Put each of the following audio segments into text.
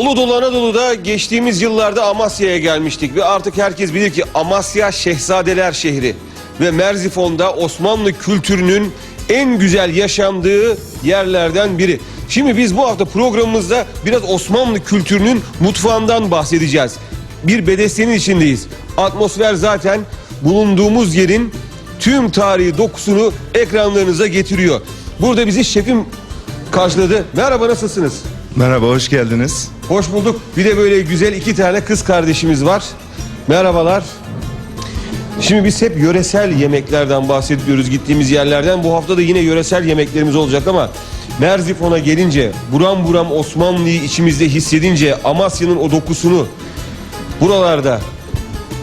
Dolu dolu Anadolu'da geçtiğimiz yıllarda Amasya'ya gelmiştik ve artık herkes bilir ki Amasya Şehzadeler şehri ve Merzifon'da Osmanlı kültürünün en güzel yaşandığı yerlerden biri. Şimdi biz bu hafta programımızda biraz Osmanlı kültürünün mutfağından bahsedeceğiz. Bir bedestenin içindeyiz. Atmosfer zaten bulunduğumuz yerin tüm tarihi dokusunu ekranlarınıza getiriyor. Burada bizi şefim karşıladı. Merhaba nasılsınız? Merhaba, hoş geldiniz. Hoş bulduk. Bir de böyle güzel iki tane kız kardeşimiz var. Merhabalar. Şimdi biz hep yöresel yemeklerden bahsediyoruz gittiğimiz yerlerden. Bu hafta da yine yöresel yemeklerimiz olacak ama Merzifon'a gelince, buram buram Osmanlı'yı içimizde hissedince, Amasya'nın o dokusunu buralarda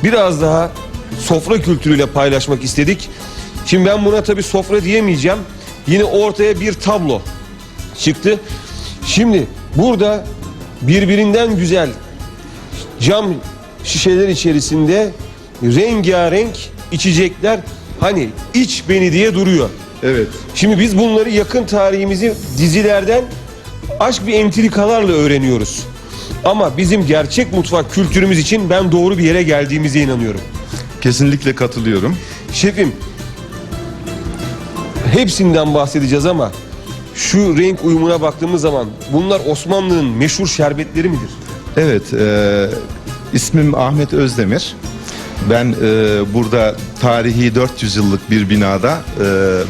biraz daha sofra kültürüyle paylaşmak istedik. Şimdi ben buna tabii sofra diyemeyeceğim. Yine ortaya bir tablo çıktı. Şimdi burada birbirinden güzel cam şişeler içerisinde rengarenk içecekler hani iç beni diye duruyor. Evet. Şimdi biz bunları yakın tarihimizi dizilerden aşk bir entrikalarla öğreniyoruz. Ama bizim gerçek mutfak kültürümüz için ben doğru bir yere geldiğimize inanıyorum. Kesinlikle katılıyorum. Şefim hepsinden bahsedeceğiz ama şu renk uyumuna baktığımız zaman bunlar Osmanlı'nın meşhur şerbetleri midir? Evet, e, ismim Ahmet Özdemir. Ben e, burada tarihi 400 yıllık bir binada e,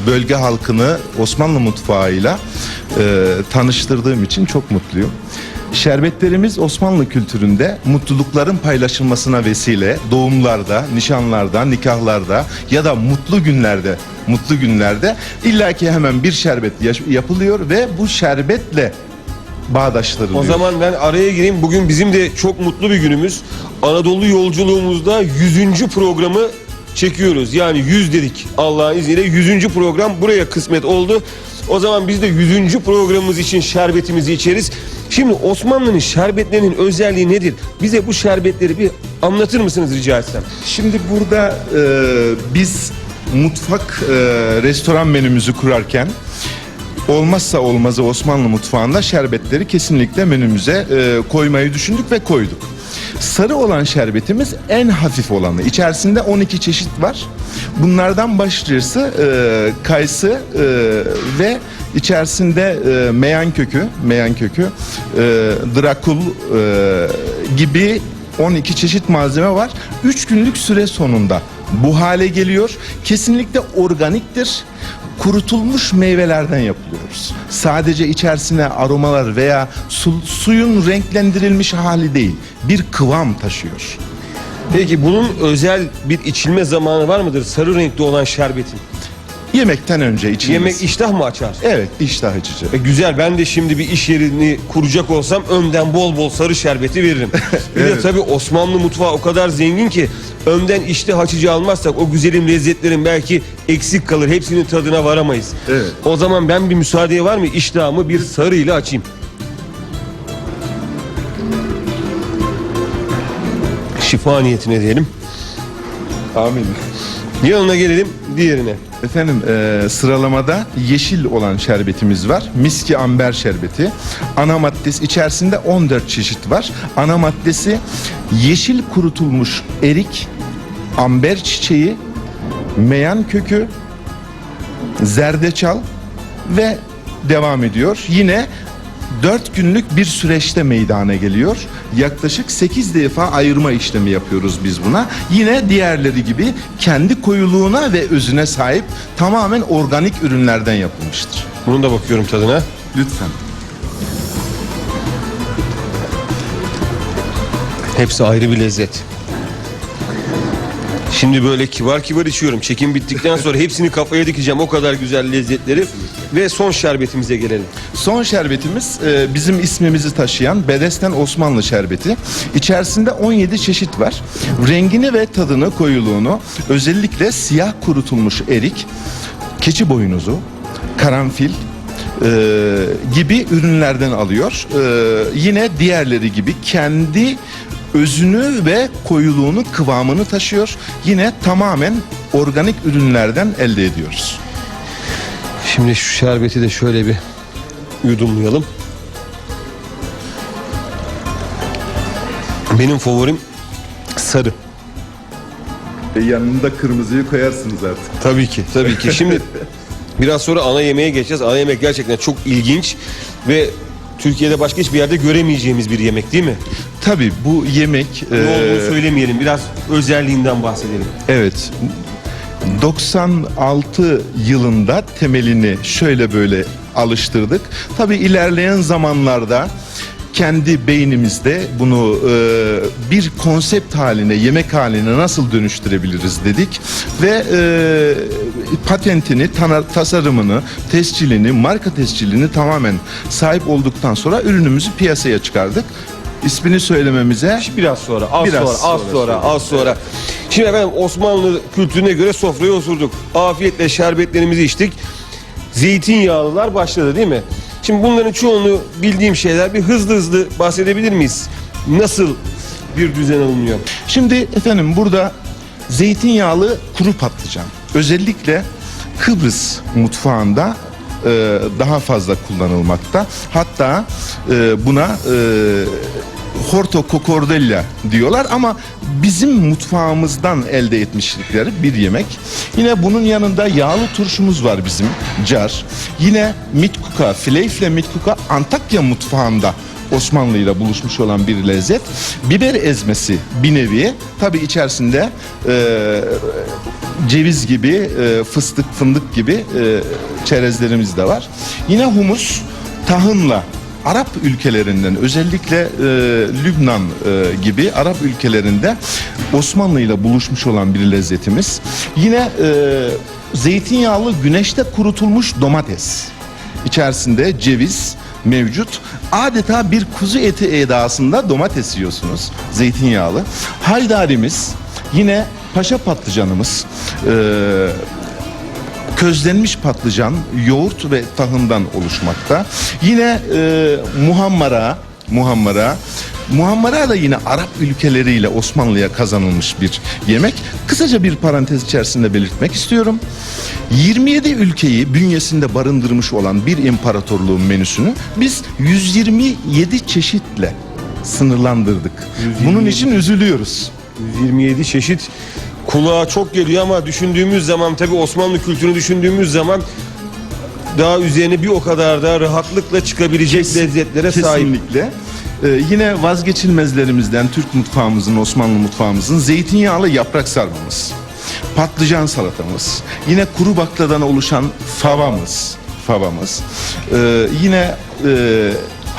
bölge halkını Osmanlı mutfağıyla e, tanıştırdığım için çok mutluyum. Şerbetlerimiz Osmanlı kültüründe mutlulukların paylaşılmasına vesile, doğumlarda, nişanlarda, nikahlarda ya da mutlu günlerde, mutlu günlerde illaki hemen bir şerbet yapılıyor ve bu şerbetle bağdaştırılıyor. O zaman ben araya gireyim. Bugün bizim de çok mutlu bir günümüz. Anadolu yolculuğumuzda 100. programı çekiyoruz. Yani 100 dedik Allah'ın izniyle 100. program buraya kısmet oldu. O zaman biz de 100. programımız için şerbetimizi içeriz. Şimdi Osmanlı'nın şerbetlerinin özelliği nedir? Bize bu şerbetleri bir anlatır mısınız rica etsem? Şimdi burada e, biz mutfak e, restoran menümüzü kurarken olmazsa olmazı Osmanlı mutfağında şerbetleri kesinlikle menümüze e, koymayı düşündük ve koyduk. Sarı olan şerbetimiz en hafif olanı. İçerisinde 12 çeşit var. Bunlardan başlıcası e, kayısı e, ve içerisinde e, meyan kökü, meyan kökü, e, drakul e, gibi 12 çeşit malzeme var. 3 günlük süre sonunda bu hale geliyor. Kesinlikle organiktir. Kurutulmuş meyvelerden yapılıyoruz. Sadece içerisine aromalar veya su- suyun renklendirilmiş hali değil. Bir kıvam taşıyor. Peki bunun özel bir içilme zamanı var mıdır? Sarı renkli olan şerbetin. Yemekten önce içilmesi. Yemek iştah mı açar? Evet, iştah açıcı. E, güzel ben de şimdi bir iş yerini kuracak olsam önden bol bol sarı şerbeti veririm. Bir de Evet. tabii Osmanlı mutfağı o kadar zengin ki önden iştah açıcı almazsak o güzelim lezzetlerin belki eksik kalır. Hepsinin tadına varamayız. Evet. O zaman ben bir müsaadeye var mı iştahımı bir sarı ile açayım. Şifa niyetine diyelim. Amin. Yanına gelelim diğerine. Efendim e, sıralamada yeşil olan şerbetimiz var. Miski amber şerbeti. Ana maddesi içerisinde 14 çeşit var. Ana maddesi yeşil kurutulmuş erik, amber çiçeği, meyan kökü, zerdeçal ve devam ediyor. Yine 4 günlük bir süreçte meydana geliyor. Yaklaşık 8 defa ayırma işlemi yapıyoruz biz buna. Yine diğerleri gibi kendi koyuluğuna ve özüne sahip tamamen organik ürünlerden yapılmıştır. Bunun da bakıyorum tadına. Lütfen. Hepsi ayrı bir lezzet. Şimdi böyle kibar kibar içiyorum. Çekim bittikten sonra hepsini kafaya dikeceğim. O kadar güzel lezzetleri. Ve son şerbetimize gelelim. Son şerbetimiz e, bizim ismimizi taşıyan Bedesten Osmanlı şerbeti. İçerisinde 17 çeşit var. Rengini ve tadını, koyuluğunu özellikle siyah kurutulmuş erik, keçi boynuzu, karanfil, e, gibi ürünlerden alıyor. E, yine diğerleri gibi kendi özünü ve koyuluğunu, kıvamını taşıyor. Yine tamamen organik ürünlerden elde ediyoruz. Şimdi şu şerbeti de şöyle bir yudumlayalım. Benim favorim sarı. E, yanında kırmızıyı koyarsınız artık. Tabii ki, tabii ki. Şimdi biraz sonra ana yemeğe geçeceğiz. Ana yemek gerçekten çok ilginç ve Türkiye'de başka hiçbir yerde göremeyeceğimiz bir yemek değil mi? Tabii bu yemek... Ne e, olduğunu söylemeyelim, biraz özelliğinden bahsedelim. Evet. 96 yılında temelini şöyle böyle alıştırdık. Tabii ilerleyen zamanlarda kendi beynimizde bunu e, bir konsept haline, yemek haline nasıl dönüştürebiliriz dedik ve e, patentini, tana- tasarımını, tescilini, marka tescilini tamamen sahip olduktan sonra ürünümüzü piyasaya çıkardık. İsmini söylememize Biraz sonra, az Biraz sonra, az sonra sonra, az sonra. Şimdi efendim Osmanlı kültürüne göre sofraya oturduk. Afiyetle şerbetlerimizi içtik. Zeytinyağlılar başladı değil mi? Şimdi bunların çoğunu bildiğim şeyler. Bir hızlı hızlı bahsedebilir miyiz? Nasıl bir düzen alınıyor? Şimdi efendim burada zeytinyağlı kuru patlıcan özellikle Kıbrıs mutfağında e, daha fazla kullanılmakta. Hatta e, buna e, horto cocordella diyorlar ama bizim mutfağımızdan elde etmişlikleri bir yemek. Yine bunun yanında yağlı turşumuz var bizim car. Yine mitkuka, fileyfle mitkuka Antakya mutfağında Osmanlı ile buluşmuş olan bir lezzet. Biber ezmesi bir nevi. Tabi içerisinde e, ceviz gibi, e, fıstık, fındık gibi e, çerezlerimiz de var. Yine humus tahınla Arap ülkelerinden özellikle e, Lübnan e, gibi Arap ülkelerinde Osmanlı ile buluşmuş olan bir lezzetimiz. Yine e, zeytinyağlı güneşte kurutulmuş domates. İçerisinde ceviz mevcut. Adeta bir kuzu eti edasında domates yiyorsunuz. Zeytinyağlı. Haydarimiz yine paşa patlıcanımız. Ee, közlenmiş patlıcan, yoğurt ve tahından oluşmakta. Yine e, muhammara, muhammara, muhammara da yine Arap ülkeleriyle Osmanlı'ya kazanılmış bir yemek. Kısaca bir parantez içerisinde belirtmek istiyorum. 27 ülkeyi bünyesinde barındırmış olan bir imparatorluğun menüsünü biz 127 çeşitle sınırlandırdık. Bunun için üzülüyoruz. 127 çeşit kulağa çok geliyor ama düşündüğümüz zaman tabi Osmanlı kültürünü düşündüğümüz zaman daha üzerine bir o kadar da rahatlıkla çıkabilecek lezzetlere sahip. Kesinlikle. Ee, yine vazgeçilmezlerimizden Türk mutfağımızın, Osmanlı mutfağımızın zeytinyağlı yaprak sarmamız, patlıcan salatamız, yine kuru bakladan oluşan favamız, favamız. Ee, yine e,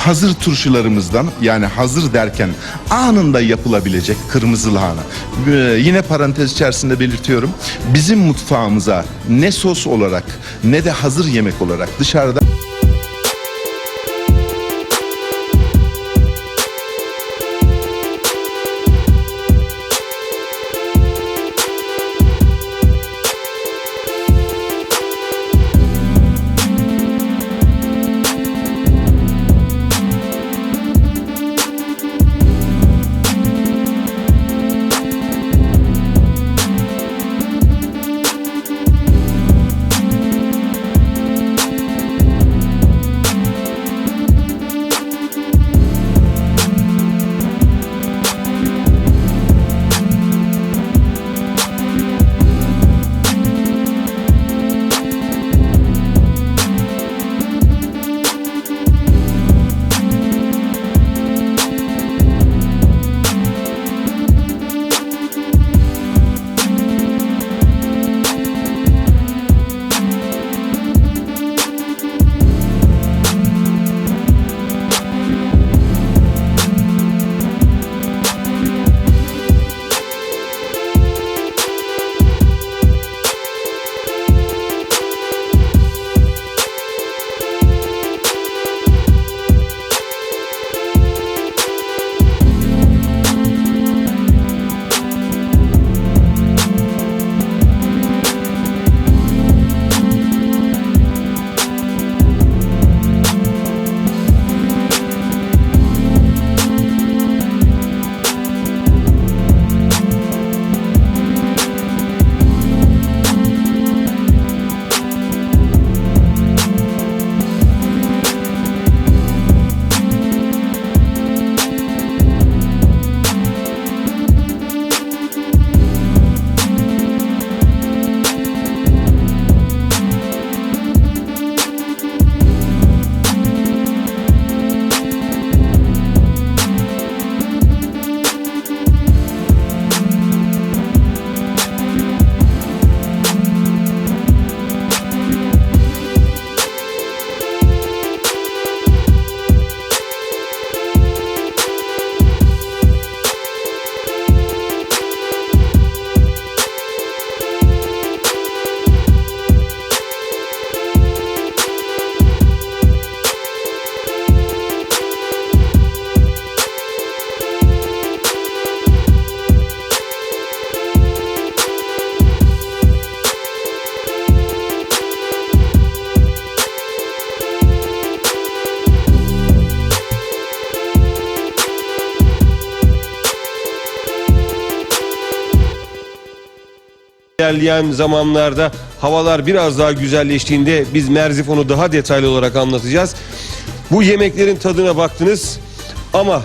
hazır turşularımızdan yani hazır derken anında yapılabilecek kırmızı lahana. Ee, yine parantez içerisinde belirtiyorum. Bizim mutfağımıza ne sos olarak ne de hazır yemek olarak dışarıda ilerleyen zamanlarda havalar biraz daha güzelleştiğinde biz Merzifon'u daha detaylı olarak anlatacağız. Bu yemeklerin tadına baktınız ama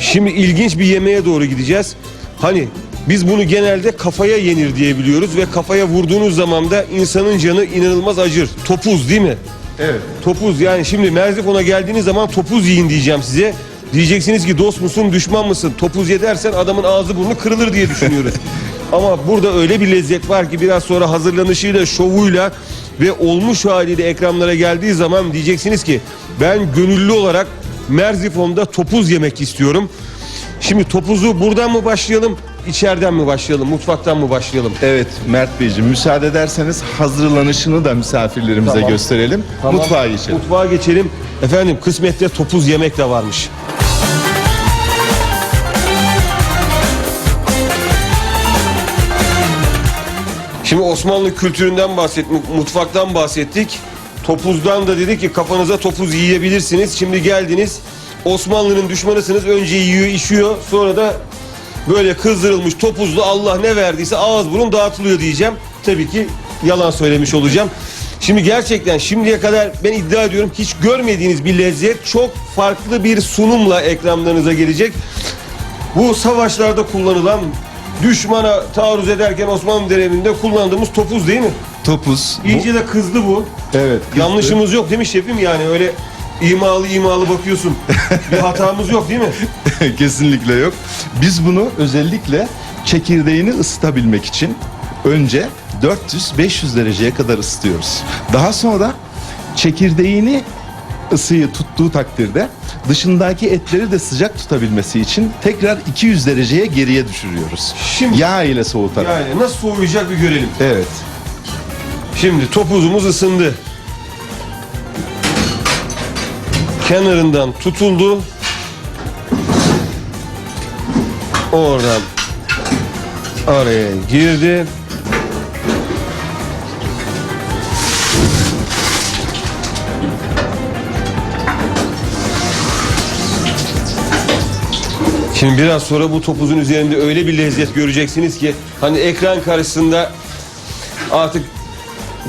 şimdi ilginç bir yemeğe doğru gideceğiz. Hani biz bunu genelde kafaya yenir diye biliyoruz ve kafaya vurduğunuz zaman da insanın canı inanılmaz acır. Topuz değil mi? Evet. Topuz yani şimdi Merzifon'a geldiğiniz zaman topuz yiyin diyeceğim size. Diyeceksiniz ki dost musun düşman mısın? Topuz ye dersen adamın ağzı burnu kırılır diye düşünüyoruz. Ama burada öyle bir lezzet var ki biraz sonra hazırlanışıyla, şovuyla ve olmuş haliyle ekranlara geldiği zaman diyeceksiniz ki ben gönüllü olarak Merzifon'da topuz yemek istiyorum. Şimdi topuzu buradan mı başlayalım, içeriden mi başlayalım, mutfaktan mı başlayalım? Evet Mert Beyciğim müsaade ederseniz hazırlanışını da misafirlerimize Tamam. gösterelim. Tamam. Mutfağa geçelim. Mutfağa geçelim. Efendim kısmette topuz yemek de varmış. Şimdi Osmanlı kültüründen bahsettik, mutfaktan bahsettik. Topuzdan da dedik ki kafanıza topuz yiyebilirsiniz. Şimdi geldiniz Osmanlı'nın düşmanısınız. Önce yiyor, işiyor. Sonra da böyle kızdırılmış topuzlu Allah ne verdiyse ağız burun dağıtılıyor diyeceğim. Tabii ki yalan söylemiş olacağım. Şimdi gerçekten şimdiye kadar ben iddia ediyorum hiç görmediğiniz bir lezzet çok farklı bir sunumla ekranlarınıza gelecek. Bu savaşlarda kullanılan düşmana taarruz ederken Osmanlı döneminde kullandığımız topuz değil mi? Topuz. İyice de kızdı bu. Evet. kızdı. Yanlışımız yok değil mi şefim yani öyle imalı imalı bakıyorsun. bir hatamız yok değil mi? Kesinlikle yok. Biz bunu özellikle çekirdeğini ısıtabilmek için önce 400-500 dereceye kadar ısıtıyoruz. Daha sonra çekirdeğini ısıyı tuttuğu takdirde dışındaki etleri de sıcak tutabilmesi için tekrar 200 dereceye geriye düşürüyoruz. Şimdi- Yağ ile soğutarak. Yani nasıl soğuyacak bir görelim. Evet. Şimdi topuzumuz ısındı. Kenarından tutuldu. Oradan araya girdi. Şimdi biraz sonra bu topuzun üzerinde öyle bir lezzet göreceksiniz ki hani ekran karşısında artık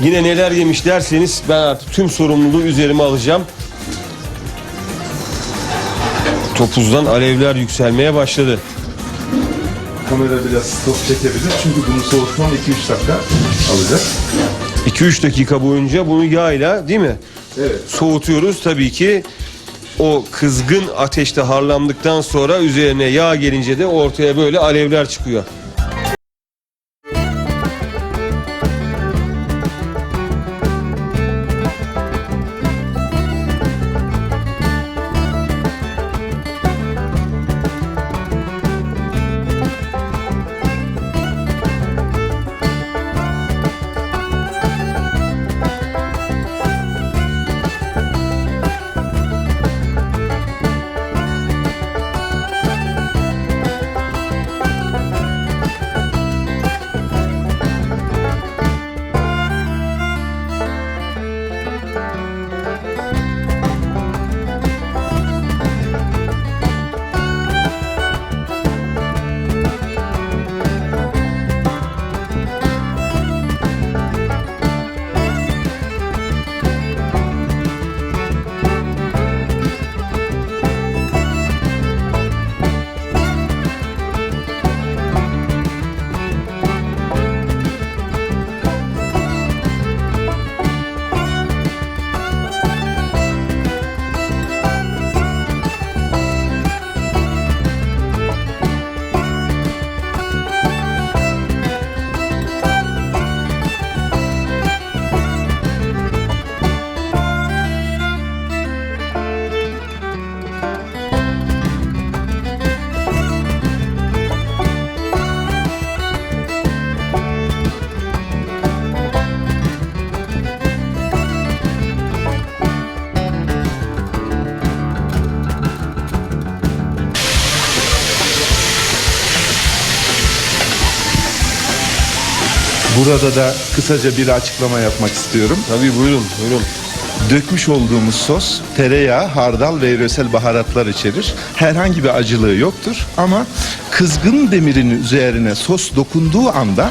yine neler yemiş derseniz ben artık tüm sorumluluğu üzerime alacağım. Topuzdan alevler yükselmeye başladı. Kamera biraz stop çekebilir çünkü bunu soğutmam 2-3 dakika alacak. 2-3 dakika boyunca bunu yağla değil mi? Evet. Soğutuyoruz tabii ki. O kızgın ateşte harlandıktan sonra üzerine yağ gelince de ortaya böyle alevler çıkıyor. Burada da kısaca bir açıklama yapmak istiyorum. Tabii buyurun buyurun. Dökmüş olduğumuz sos tereyağı, hardal ve yöresel baharatlar içerir. Herhangi bir acılığı yoktur ama kızgın demirin üzerine sos dokunduğu anda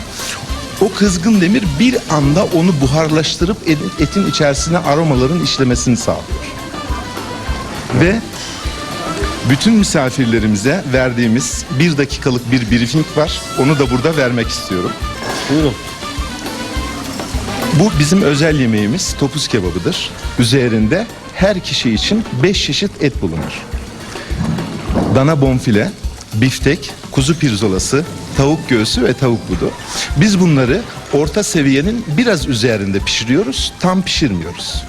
O kızgın demir bir anda onu buharlaştırıp et- etin içerisine aromaların işlemesini sağlıyor. Ve bütün misafirlerimize verdiğimiz bir dakikalık bir briefing var. Onu da burada vermek istiyorum. Buyurun. Bu bizim özel yemeğimiz topuz kebabıdır. Üzerinde her kişi için 5 çeşit et bulunur. Dana bonfile, biftek, kuzu pirzolası, tavuk göğsü ve tavuk budu. Biz bunları orta seviyenin biraz üzerinde pişiriyoruz, tam pişirmiyoruz.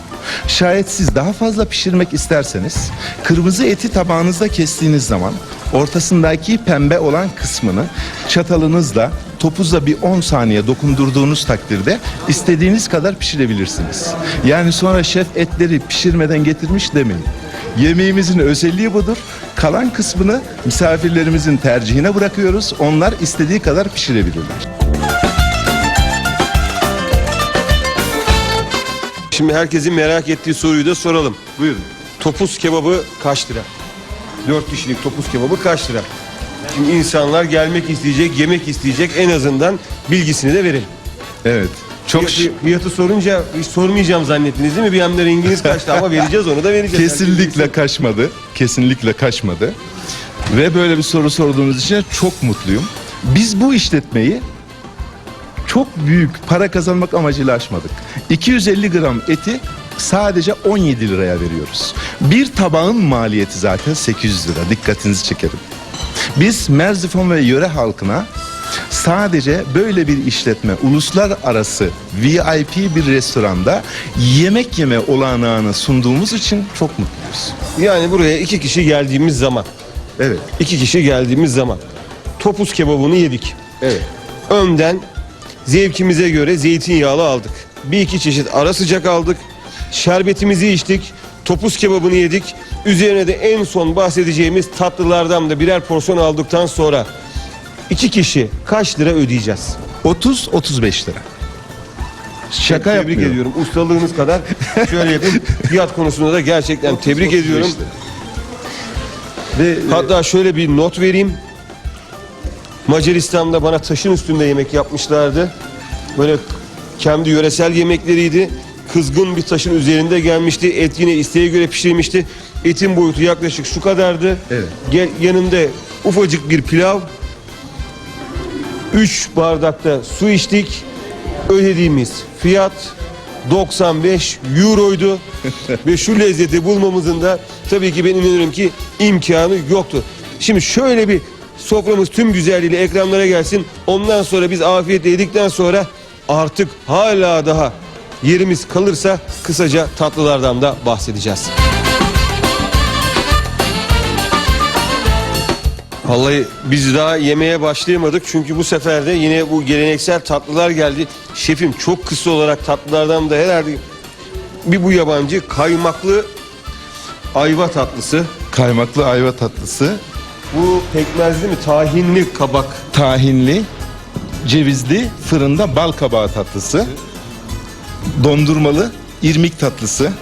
Şayet siz daha fazla pişirmek isterseniz kırmızı eti tabağınızda kestiğiniz zaman ortasındaki pembe olan kısmını çatalınızla topuzla bir 10 saniye dokundurduğunuz takdirde istediğiniz kadar pişirebilirsiniz. Yani sonra şef etleri pişirmeden getirmiş demeyin. Yemeğimizin özelliği budur. Kalan kısmını misafirlerimizin tercihine bırakıyoruz. Onlar istediği kadar pişirebilirler. Şimdi herkesin merak ettiği soruyu da soralım. Buyurun. Topuz kebabı kaç lira? 4 kişilik topuz kebabı kaç lira? Şimdi insanlar gelmek isteyecek, yemek isteyecek en azından bilgisini de verelim. Evet. Çok Fiyatı, fiyatı sorunca hiç sormayacağım zannettiniz değil mi? Bir anda renginiz kaçtı ama vereceğiz onu da vereceğiz. Kesinlikle kaçmadı. Kesinlikle kaçmadı. Ve böyle bir soru sorduğunuz için çok mutluyum. Biz bu işletmeyi çok büyük para kazanmak amacıyla açmadık. 250 gram eti sadece 17 liraya veriyoruz. Bir tabağın maliyeti zaten 800 lira. Dikkatinizi çekerim. Biz Merzifon ve yöre halkına sadece böyle bir işletme uluslararası VIP bir restoranda yemek yeme olanağını sunduğumuz için çok mutluyuz. Yani buraya iki kişi geldiğimiz zaman, Evet. iki kişi geldiğimiz zaman topuz kebabını yedik. Evet. Önden zevkimize göre zeytinyağlı aldık. Bir iki çeşit ara sıcak aldık. Şerbetimizi içtik. Topuz kebabını yedik. Üzerine de en son bahsedeceğimiz tatlılardan da birer porsiyon aldıktan sonra iki kişi kaç lira ödeyeceğiz? 30-35 lira. Şaka tebrik yapmıyorum. ediyorum. Ustalığınız kadar şöyle yapayım. Fiyat konusunda da gerçekten tebrik 30-35 ediyorum. lira. Ve Hatta şöyle bir not vereyim. Macaristan'da bana taşın üstünde yemek yapmışlardı. Böyle kendi yöresel yemekleriydi. Kızgın bir taşın üzerinde gelmişti. Et yine isteğe göre pişirilmişti. Etin boyutu yaklaşık şu kadardı. Evet. Gel, yanında ufacık bir pilav. 3 bardakta su içtik. Ödediğimiz fiyat 95 euroydu. Ve şu lezzeti bulmamızın da tabii ki ben inanıyorum ki imkanı yoktu. Şimdi şöyle bir soframız tüm güzelliğiyle ekranlara gelsin. Ondan sonra biz afiyetle yedikten sonra artık hala daha yerimiz kalırsa kısaca tatlılardan da bahsedeceğiz. Vallahi biz daha yemeğe başlayamadık çünkü bu sefer de yine bu geleneksel tatlılar geldi. Şefim çok kısa olarak tatlılardan da herhalde bir bu yabancı kaymaklı ayva tatlısı. kaymaklı ayva tatlısı, Bu pekmezli mi tahinli kabak. tahinli, cevizli, fırında bal kabağı tatlısı, dondurmalı irmik tatlısı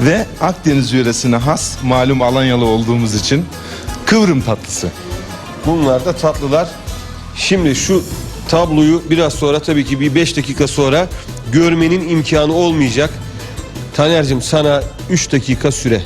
ve Akdeniz yöresine has, malum Alanyalı olduğumuz için kıvrım tatlısı. Bunlar da tatlılar. Şimdi şu tabloyu biraz sonra tabii ki bir 5 dakika sonra görmenin imkanı olmayacak. Taner'cim sana 3 dakika süre.